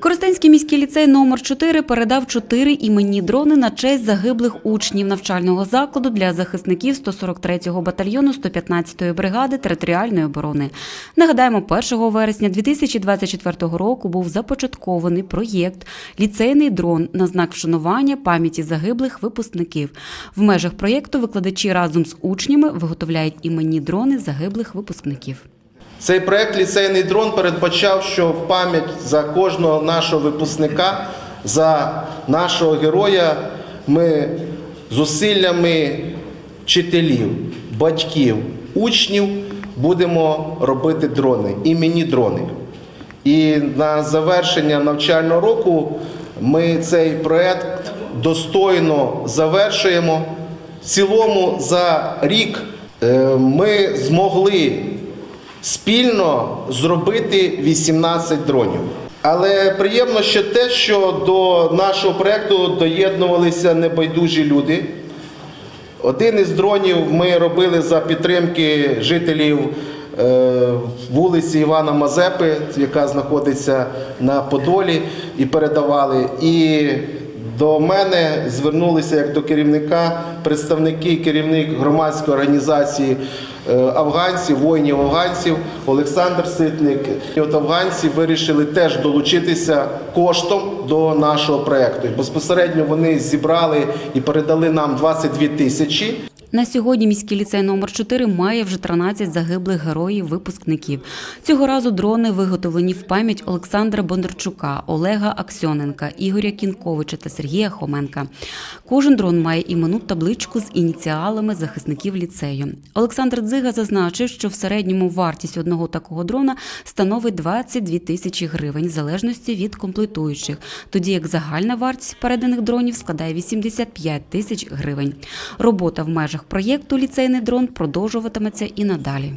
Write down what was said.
Коростенський міський ліцей номер 4 передав чотири іменні дрони на честь загиблих учнів навчального закладу для захисників 143-го батальйону 115-ї бригади територіальної оборони. Нагадаємо, 1 вересня 2024 року був започаткований проєкт Ліцейний дрон на знак вшанування пам'яті загиблих випускників. В межах проєкту викладачі разом з учнями виготовляють іменні дрони загиблих випускників. Цей проект ліцейний дрон передбачав, що в пам'ять за кожного нашого випускника, за нашого героя ми зусиллями вчителів, батьків, учнів будемо робити дрони, іменні дрони. І на завершення навчального року ми цей проект достойно завершуємо. В цілому за рік е, ми змогли спільно зробити 18 дронів. Але приємно ще те, що до нашого проєкту доєднувалися небайдужі люди. Один із дронів ми робили за підтримки жителів е, вулиці Івана Мазепи, яка знаходиться на Подолі, і передавали. І до мене звернулися як до керівника представники керівник громадської організації е, афганців, воїнів афганців Олександр Ситник. І от афганці вирішили теж долучитися коштом до нашого проєкту. Безпосередньо вони зібрали і передали нам 22 тисячі. На сьогодні міський ліцей номер 4 має вже 13 загиблих героїв-випускників. Цього разу дрони виготовлені в пам'ять Олександра Бондарчука, Олега Аксьоненка, Ігоря Кінковича та Сергія Хоменка. Кожен дрон має іменну табличку з ініціалами захисників ліцею. Олександр Дзига зазначив, що в середньому вартість одного такого дрона становить 22 тисячі гривень в залежності від комплектуючих, тоді як загальна вартість переданих дронів складає 85 тисяч гривень. Робота в межах проєкту Ліцейний дрон продовжуватиметься і надалі.